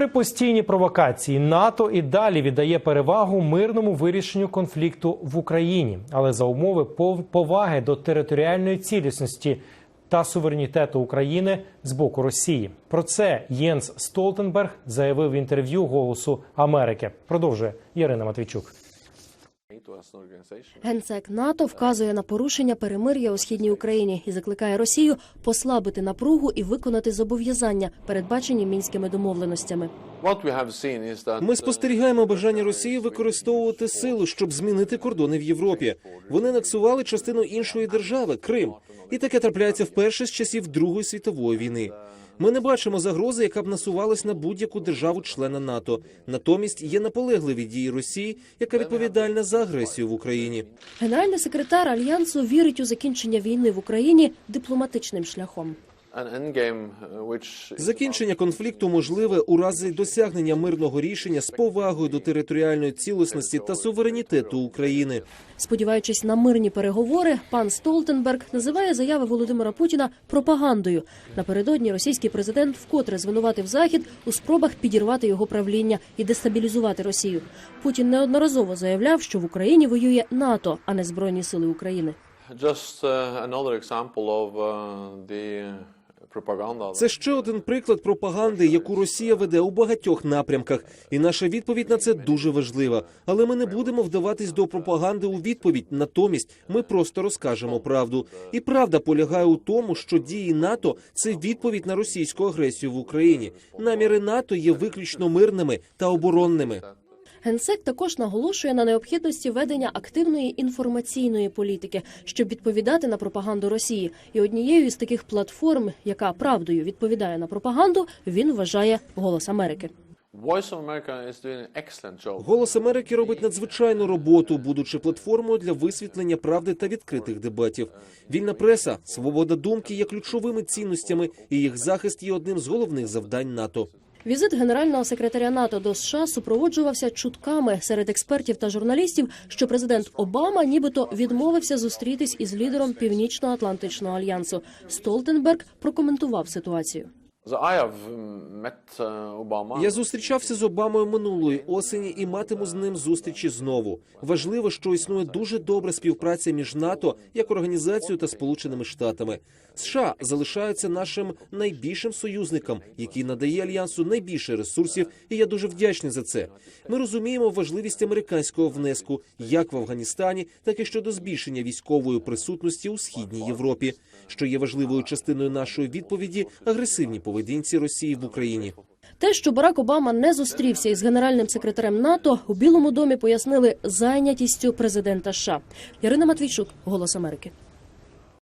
При постійній провокації НАТО і далі віддає перевагу мирному вирішенню конфлікту в Україні, але за умови пов- поваги до територіальної цілісності та суверенітету України з боку Росії. Про це Єнс Столтенберг заявив в інтерв'ю Голосу Америки. Продовжує Ярина Матвійчук. Генсек НАТО вказує на порушення перемир'я у східній Україні і закликає Росію послабити напругу і виконати зобов'язання, передбачені мінськими домовленостями. Ми спостерігаємо бажання Росії використовувати силу, щоб змінити кордони в Європі. Вони анексували частину іншої держави Крим, і таке трапляється вперше з часів Другої світової війни. Ми не бачимо загрози, яка б насувалась на будь-яку державу-члена НАТО. Натомість є наполегливі дії Росії, яка відповідальна за агресію в Україні. Генеральний секретар альянсу вірить у закінчення війни в Україні дипломатичним шляхом. Закінчення конфлікту можливе у разі досягнення мирного рішення з повагою до територіальної цілісності та суверенітету України. Сподіваючись на мирні переговори, пан Столтенберг називає заяви Володимира Путіна пропагандою. Напередодні російський президент вкотре звинуватив Захід у спробах підірвати його правління і дестабілізувати Росію. Путін неодноразово заявляв, що в Україні воює НАТО, а не збройні сили України. Just uh, another example of uh, the. Це ще один приклад пропаганди, яку Росія веде у багатьох напрямках, і наша відповідь на це дуже важлива. Але ми не будемо вдаватись до пропаганди у відповідь. Натомість ми просто розкажемо правду. І правда полягає у тому, що дії НАТО це відповідь на російську агресію в Україні. Наміри НАТО є виключно мирними та оборонними. Генсек також наголошує на необхідності ведення активної інформаційної політики, щоб відповідати на пропаганду Росії. І однією із таких платформ, яка правдою відповідає на пропаганду, він вважає голос Америки. Голос Америки робить надзвичайну роботу, будучи платформою для висвітлення правди та відкритих дебатів. Вільна преса, свобода думки є ключовими цінностями, і їх захист є одним з головних завдань НАТО. Візит генерального секретаря НАТО до США супроводжувався чутками серед експертів та журналістів, що президент Обама нібито відмовився зустрітись із лідером Північно-Атлантичного альянсу. Столтенберг прокоментував ситуацію. Obama. Я зустрічався з Обамою минулої осені і матиму з ним зустрічі знову. Важливо, що існує дуже добра співпраця між НАТО як організацією та Сполученими Штатами. США залишаються нашим найбільшим союзником, який надає альянсу найбільше ресурсів, і я дуже вдячний за це. Ми розуміємо важливість американського внеску як в Афганістані, так і щодо збільшення військової присутності у східній Європі, що є важливою частиною нашої відповіді агресивній поведінці Росії в Україні. Те, що Барак Обама не зустрівся із генеральним секретарем НАТО, у Білому домі пояснили зайнятістю президента США. Ярина Матвійчук, Голос Америки.